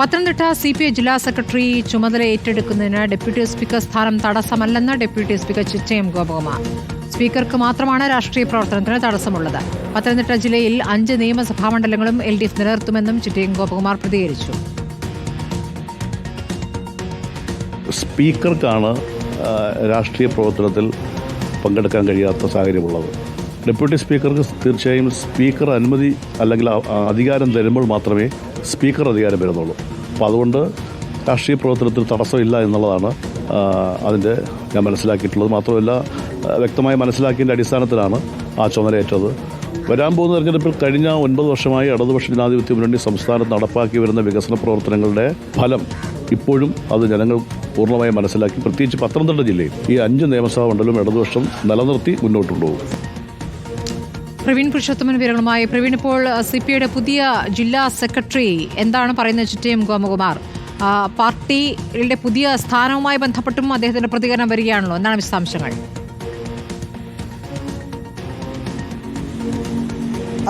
Pathanamthitta C P I ജില്ലാ secretary ചുമതല ഏറ്റെടുക്കുന്നതിന് ഡെപ്യൂട്ടി സ്പീക്കർ സ്ഥാനം തടസ്സമല്ലെന്ന് ഡെപ്യൂട്ടി സ്പീക്കർ ചിറ്റയം ഗോപകുമാർ. സ്പീക്കർക്ക് മാത്രമാണ് രാഷ്ട്രീയ പ്രവർത്തനത്തിന് തടസ്സമുള്ളത്. പത്തനംതിട്ട ജില്ലയിൽ അഞ്ച് നിയമസഭാ മണ്ഡലങ്ങളും എൽ ഡി എഫ് നിലനിർത്തുമെന്നും ചിറ്റയം ഗോപകുമാർ പ്രതികരിച്ചു. സ്പീക്കർക്കാണ് രാഷ്ട്രീയ പ്രവർത്തനത്തിൽ പങ്കെടുക്കാൻ കഴിയാത്ത സാഹചര്യമുള്ളത്. ഡെപ്യൂട്ടി സ്പീക്കർക്ക് തീർച്ചയായും സ്പീക്കർ അനുമതി അല്ലെങ്കിൽ അധികാരം തരുമ്പോൾ മാത്രമേ സ്പീക്കർ അധികാരം വരുന്നുള്ളൂ. അപ്പോൾ അതുകൊണ്ട് രാഷ്ട്രീയ പ്രവർത്തനത്തിൽ തടസ്സമില്ല എന്നുള്ളതാണ് അതിന്റെ ഞാൻ മനസ്സിലാക്കിയിട്ടുള്ളത്. മാത്രമല്ല വ്യക്തമായി മനസ്സിലാക്കിയതിന്റെ അടിസ്ഥാനത്തിലാണ് ആ ചുമതലയേറ്റത് വരാൻ പോകുന്ന തെരഞ്ഞെടുപ്പിൽ കഴിഞ്ഞ ഒൻപത് വർഷമായി ഇടതുപക്ഷ ജനാധിപത്യ മുന്നണി സംസ്ഥാനത്ത് നടപ്പാക്കി വരുന്ന വികസന പ്രവർത്തനങ്ങളുടെ ഫലം ഇപ്പോഴും അത് ജനങ്ങൾ പൂർണമായി മനസ്സിലാക്കി. പ്രത്യേകിച്ച് പത്തനംതിട്ട ജില്ലയിൽ ഈ അഞ്ച് നിയമസഭാ മണ്ഡലം ഇടതുപക്ഷം നിലനിർത്തി മുന്നോട്ട് കൊണ്ടുപോകും. പ്രവീൺ പുരുഷോത്തമൻ വിവരങ്ങളുമായി. പ്രവീൺ ഇപ്പോൾ സി പി ഐയുടെ പുതിയ ജില്ലാ സെക്രട്ടറി എന്താണ് പറയുന്നത് ചിറ്റയം ഗോമകുമാർ? പാർട്ടിയുടെ പുതിയ സ്ഥാനവുമായി ബന്ധപ്പെട്ടും അദ്ദേഹത്തിന്റെ പ്രതികരണം വരികയാണല്ലോ. എന്താണ് വിശദാംശങ്ങൾ?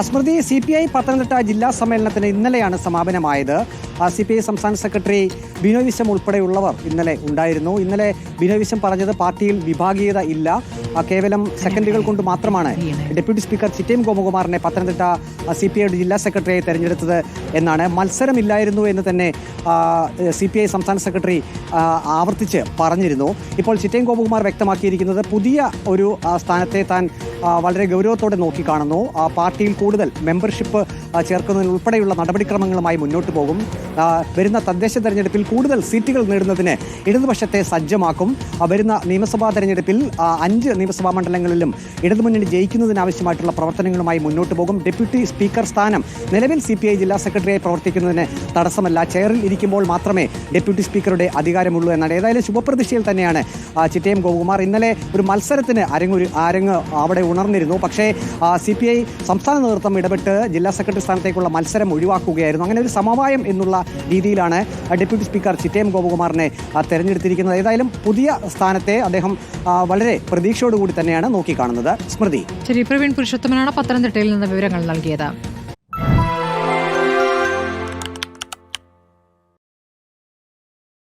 Smriti C P I Pathanamthitta ജില്ലാ സമ്മേളനത്തിന് ഇന്നലെയാണ് സമാപനമായത്. സി പി ഐ സംസ്ഥാന സെക്രട്ടറി ബിനോയ് വിശ്വം ഉൾപ്പെടെയുള്ളവർ ഇന്നലെ ഉണ്ടായിരുന്നു. ഇന്നലെ ബിനോയ് വിശ്വം പറഞ്ഞത് പാർട്ടിയിൽ വിഭാഗീയത ഇല്ല. കേവലം സെക്കൻഡുകൾ കൊണ്ട് മാത്രമാണ് ഡെപ്യൂട്ടി സ്പീക്കർ ചിറ്റയം ഗോപകുമാറിനെ പത്തനംതിട്ട സി പി ഐയുടെ ജില്ലാ സെക്രട്ടറിയായി തെരഞ്ഞെടുത്തത് എന്നാണ്. മത്സരമില്ലായിരുന്നു എന്ന് തന്നെ സി പി ഐ സംസ്ഥാന സെക്രട്ടറി ആവർത്തിച്ച് പറഞ്ഞിരുന്നു. ഇപ്പോൾ ചിറ്റയം ഗോപകുമാർ വ്യക്തമാക്കിയിരിക്കുന്നത് പുതിയ ഒരു സ്ഥാനത്തെ താൻ വളരെ ഗൗരവത്തോടെ നോക്കിക്കാണുന്നു. പാർട്ടിയിൽ കൂടുതൽ മെമ്പർഷിപ്പ് ചേർക്കുന്നതിനുൾപ്പെടെയുള്ള നടപടിക്രമങ്ങളുമായി മുന്നോട്ട് പോകും. വരുന്ന തദ്ദേശ തെരഞ്ഞെടുപ്പിൽ കൂടുതൽ സീറ്റുകൾ നേടുന്നതിന് ഇടതുപക്ഷത്തെ സജ്ജമാക്കും. വരുന്ന നിയമസഭാ തെരഞ്ഞെടുപ്പിൽ അഞ്ച് നിയമസഭാ മണ്ഡലങ്ങളിലും ഇടതുമുന്നണി ജയിക്കുന്നതിനാവശ്യമായിട്ടുള്ള പ്രവർത്തനങ്ങളുമായി മുന്നോട്ട് പോകും. ഡെപ്യൂട്ടി സ്പീക്കർ സ്ഥാനം നിലവിൽ സി ജില്ലാ സെക്രട്ടറിയായി പ്രവർത്തിക്കുന്നതിന് തടസ്സമല്ല. ചെയറിൽ ഇരിക്കുമ്പോൾ മാത്രമേ ഡെപ്യൂട്ടി സ്പീക്കറുടെ അധികാരമുള്ളൂ എന്നാണ്. ഏതായാലും ശുഭപ്രതീക്ഷയിൽ തന്നെയാണ് ചിറ്റയം ഗോകുമാർ ഇന്നലെ ഒരു മത്സരത്തിന് അരങ്ങൊരു അരങ്ങ് അവിടെ ഉണർന്നിരുന്നു. പക്ഷേ സി പി ഐ സംസ്ഥാന നേതൃത്വം ഇടപെട്ട് ജില്ലാ സെക്രട്ടറി സ്ഥാനത്തേക്കുള്ള മത്സരം ഒഴിവാക്കുകയായിരുന്നു. അങ്ങനെ ഒരു സമവായം എന്നുള്ള രീതിയിലാണ് ഡെപ്യൂട്ടി സ്പീക്കർ ചിറ്റേം ഗോപകുമാറിനെ തെരഞ്ഞെടുത്തിരിക്കുന്നത്. ഏതായാലും പുതിയ സ്ഥാനത്തെ അദ്ദേഹം വളരെ പ്രതീക്ഷയോടുകൂടി തന്നെയാണ് നോക്കിക്കാണുന്നത്. സ്മൃതി. ശരി പ്രവീൺ പുരുഷോത്തമനാണ് പത്തനംതിട്ടയിൽ നിന്ന് വിവരങ്ങൾ നൽകിയത്.